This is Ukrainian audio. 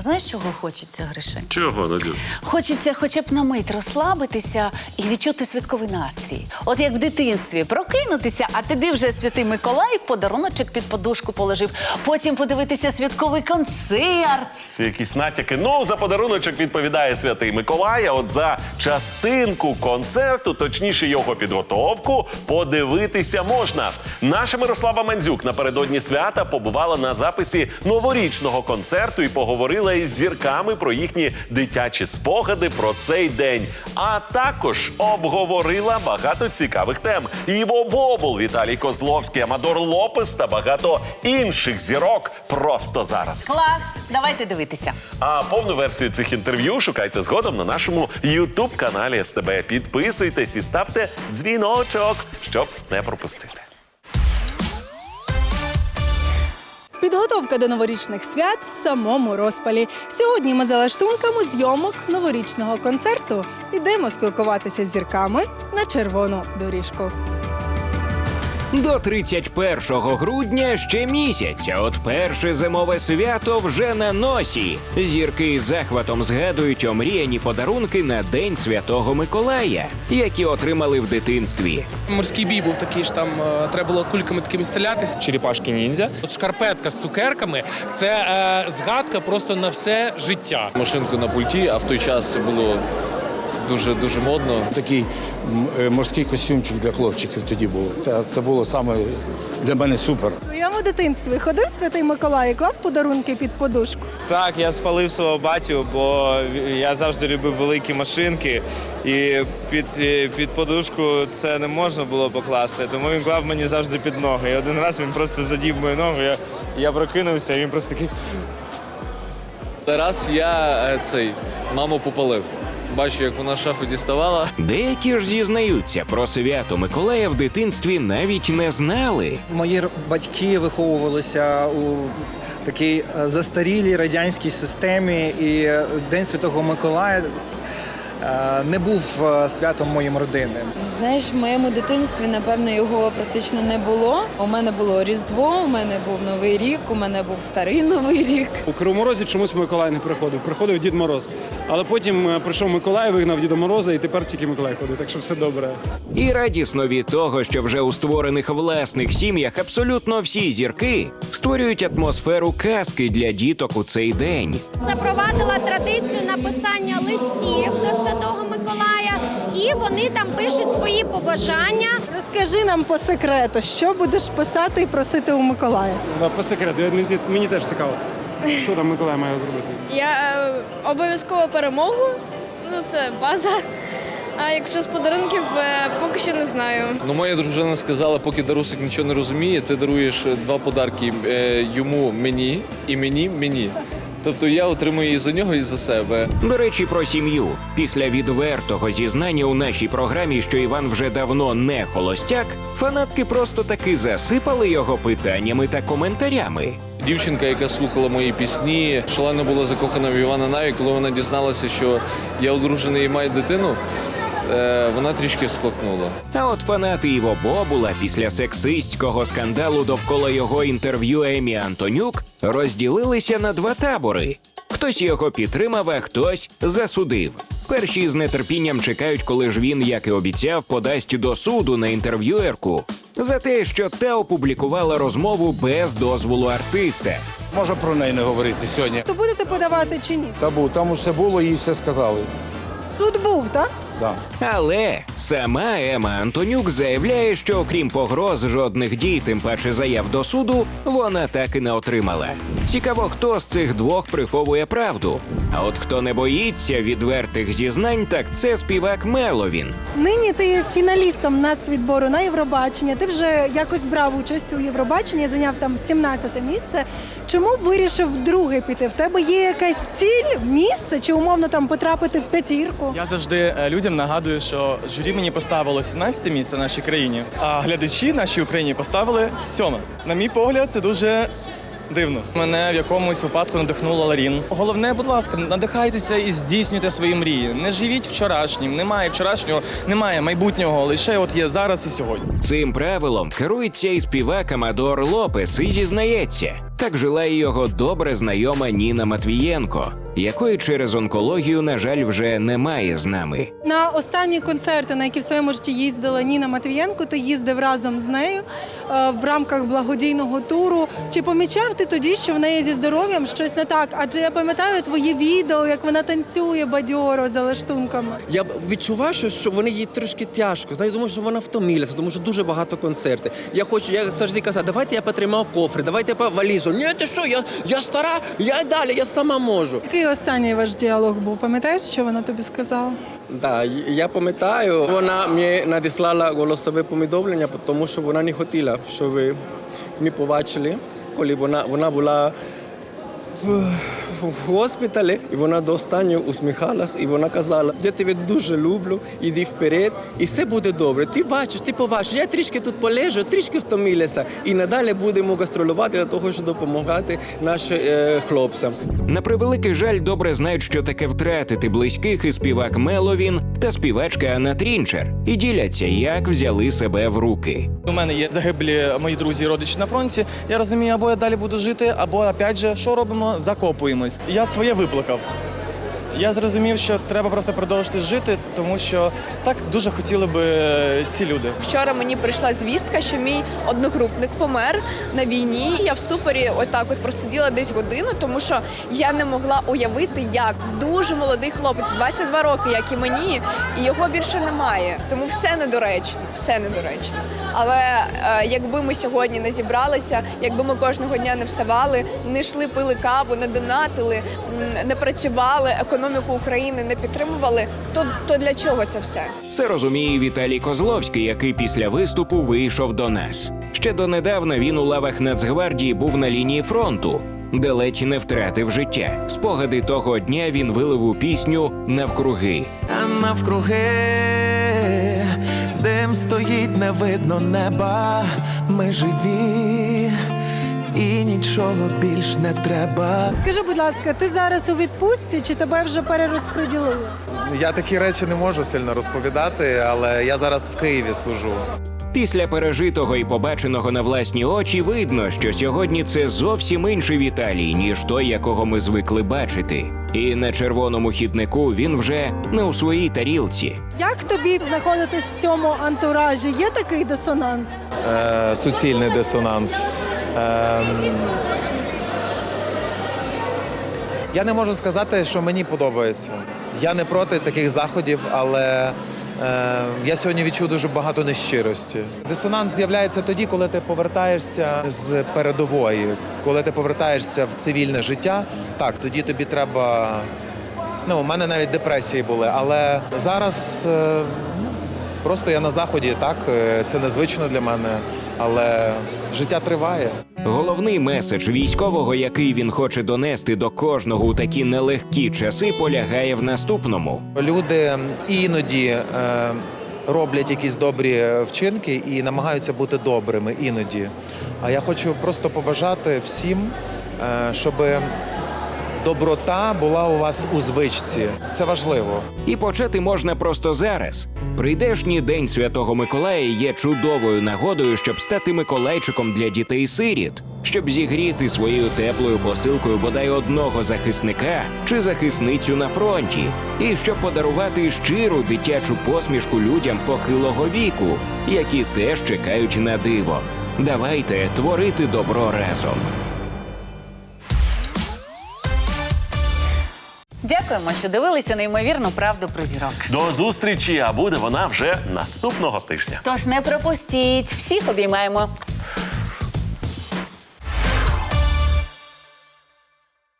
Знаєш, чого хочеться, Грише? Чого, Надюш? Хочеться хоча б на мить розслабитися і відчути святковий настрій. От як в дитинстві прокинутися, а туди вже святий Миколай подаруночок під подушку положив. Потім подивитися святковий концерт. Це якісь натяки. Ну, за подаруночок відповідає святий Миколай. А от за частинку концерту, точніше його підготовку, подивитися можна. Наша Мирослава Мандзюк напередодні свята побувала на записі новорічного концерту і поговорила із зірками про їхні дитячі спогади про цей день. А також обговорила багато цікавих тем. Іво Бобул, Віталій Козловський, Амадор Лопес та багато інших зірок просто зараз. Клас! Давайте дивитися. А повну версію цих інтерв'ю шукайте згодом на нашому youtube каналі СТБ. Підписуйтесь і ставте дзвіночок, щоб не пропустити. Підготовка до новорічних свят в самому розпалі. Сьогодні ми за лаштунками зйомок новорічного концерту. Ідемо спілкуватися з зірками на червону доріжку. До 31 грудня ще місяць, от перше зимове свято вже на носі. Зірки із захватом згадують омріяні подарунки на День Святого Миколая, які отримали в дитинстві. Морський бій був такий ж там, е, треба було кульками такими стрілятись. черепашки ніндзя. От шкарпетка з цукерками це е, згадка просто на все життя. машинку на пульті, а в той час це було дуже дуже модно. Такий е, морський костюмчик для хлопчиків тоді був. Та це було саме для мене супер. У твоєму дитинстві ходив святий Миколай і клав подарунки під подушку. Так, я спалив свого батю, бо я завжди любив великі машинки, і під, е, під подушку це не можна було покласти, тому він клав мені завжди під ноги. І один раз він просто задів мою ногу, я, я прокинувся, і він просто такий. Раз я е, цей маму попалив. Бачу, як вона шафу шафи діставала. Деякі ж зізнаються про свято Миколая в дитинстві навіть не знали. Мої батьки виховувалися у такій е, застарілій радянській системі, і е, День Святого Миколая не був е, святом моїм родини. Знаєш, в моєму дитинстві, напевно, його практично не було. У мене було Різдво, у мене був Новий рік, у мене був старий Новий рік. У Кривому Розі чомусь Миколай не приходив. Приходив Дід Мороз. Але потім е, прийшов Миколай, вигнав Діда Мороза, і тепер тільки Миколай ходить. Так що все добре. І радісно від того, що вже у створених власних сім'ях абсолютно всі зірки створюють атмосферу казки для діток у цей день. запровадила традицію написання листів до Святого Миколая, і вони там пишуть свої побажання. Розкажи нам по секрету, що будеш писати і просити у Миколая. Ну, По секрету, мені, мені теж цікаво. Що там Миколай має зробити? Я е, обов'язково перемогу. Ну це база. А якщо з подарунків, е, поки що не знаю. Ну, моя дружина сказала, поки Дарусик нічого не розуміє, ти даруєш два подарки е, йому мені і мені мені. Тобто я отримую і за нього, і за себе. До речі, про сім'ю. Після відвертого зізнання у нашій програмі, що Іван вже давно не холостяк, фанатки просто таки засипали його питаннями та коментарями. Дівчинка, яка слухала мої пісні, шалено була закохана в Івана Наві, коли вона дізналася, що я одружений і маю дитину, вона трішки всплакнула. А от фанати Іво Бобула після сексистського скандалу довкола його інтерв'ю Емі Антонюк розділилися на два табори. Хтось його підтримав, а хтось засудив. Перші з нетерпінням чекають, коли ж він, як і обіцяв, подасть до суду на інтерв'юерку за те, що та опублікувала розмову без дозволу артиста. Можу про неї не говорити сьогодні. То будете подавати чи ні? Табу, там усе було і все сказали. Суд був, так? Да. Але сама Ема Антонюк заявляє, що окрім погроз жодних дій, тим паче заяв до суду, вона так і не отримала. Цікаво, хто з цих двох приховує правду. А от хто не боїться відвертих зізнань, так це співак Меловін. Нині ти є фіналістом нацвідбору на Євробачення. Ти вже якось брав участь у Євробаченні, зайняв там 17 місце. Чому вирішив вдруге піти? В тебе є якась ціль, місце чи умовно там потрапити в п'ятірку? Я завжди е, людям нагадую, що журі мені поставило 17 місце в нашій країні, а глядачі нашій Україні поставили 7. На мій погляд, це дуже дивно. Мене в якомусь випадку надихнула Ларін. Головне, будь ласка, надихайтеся і здійснюйте свої мрії. Не живіть вчорашнім. Немає вчорашнього, немає майбутнього. Лише от є зараз і сьогодні. Цим правилом керується і співак Амадор Лопес і зізнається. Так жила і його добре знайома Ніна Матвієнко, якої через онкологію, на жаль, вже немає з нами. На останні концерти, на які в своєму житті їздила Ніна Матвієнко, ти їздив разом з нею е, в рамках благодійного туру. Чи помічав ти тоді, що в неї зі здоров'ям щось не так? Адже я пам'ятаю твої відео, як вона танцює бадьоро за лаштунками. Я відчуваю, що, вони їй трошки тяжко. Знаю, тому що вона втомилася, тому що дуже багато концертів. Я хочу, я завжди казав, давайте я потримав кофри, давайте я по валізу. Ні, ти що, я, я стара, я далі, я сама можу. Який останній ваш діалог був? Пам'ятаєш, що вона тобі сказала? Да, я пам'ятаю, вона мені надіслала голосове повідомлення, тому що вона не хотіла, щоб ви ми побачили, коли вона, вона була в, госпіталі, і вона до останнього усміхалась, і вона казала, я тебе дуже люблю, іди вперед, і все буде добре. Ти бачиш, ти побачиш, я трішки тут полежу, трішки втомилася, і надалі будемо гастролювати для того, щоб допомагати нашим е, хлопцям. На превеликий жаль, добре знають, що таке втратити близьких і співак Меловін та співачка Анна Трінчер, і діляться, як взяли себе в руки. У мене є загиблі мої друзі, родичі на фронті. Я розумію, або я далі буду жити, або опять же, що робимо? Закопуємось. Я своє виплакав. Я зрозумів, що треба просто продовжити жити, тому що так дуже хотіли би е, ці люди. Вчора мені прийшла звістка, що мій одногрупник помер на війні. Я в ступорі отак от просиділа десь годину, тому що я не могла уявити, як дуже молодий хлопець, 22 роки, як і мені, і його більше немає. Тому все недоречно, все недоречно. Але е, якби ми сьогодні не зібралися, якби ми кожного дня не вставали, не йшли, пили каву, не донатили, не працювали, економіку України не підтримували, то, то для чого це все? Це розуміє Віталій Козловський, який після виступу вийшов до нас. Ще донедавна він у лавах Нацгвардії був на лінії фронту, де ледь не втратив життя. Спогади того дня він вилив у пісню навкруги. А навкруги дим стоїть, не видно неба. Ми живі, і нічого більш не треба. Скажи, будь ласка, ти зараз у відпустці чи тебе вже перерозподілили? Я такі речі не можу сильно розповідати, але я зараз в Києві служу. Після пережитого і побаченого на власні очі видно, що сьогодні це зовсім інший Віталій, ніж той, якого ми звикли бачити. І на червоному хіднику він вже не у своїй тарілці. Як тобі знаходитись в цьому антуражі? Є такий дисонанс? Е, суцільний дисонанс. Е, я не можу сказати, що мені подобається. Я не проти таких заходів, але е, я сьогодні відчув дуже багато нещирості. Дисонанс з'являється тоді, коли ти повертаєшся з передової, коли ти повертаєшся в цивільне життя. Так, тоді тобі треба. Ну, у мене навіть депресії були, але зараз е, просто я на заході, так е, це незвично для мене, але життя триває. Головний меседж військового, який він хоче донести до кожного у такі нелегкі часи, полягає в наступному. Люди іноді е, роблять якісь добрі вчинки і намагаються бути добрими іноді. А я хочу просто побажати всім, е, щоб доброта була у вас у звичці. Це важливо. І почати можна просто зараз. Прийдешній день Святого Миколая є чудовою нагодою, щоб стати Миколайчиком для дітей-сиріт, щоб зігріти своєю теплою посилкою бодай одного захисника чи захисницю на фронті, і щоб подарувати щиру дитячу посмішку людям похилого віку, які теж чекають на диво. Давайте творити добро разом. Дякуємо, що дивилися неймовірну правду про зірок. До зустрічі, а буде вона вже наступного тижня. Тож не пропустіть, всіх обіймаємо.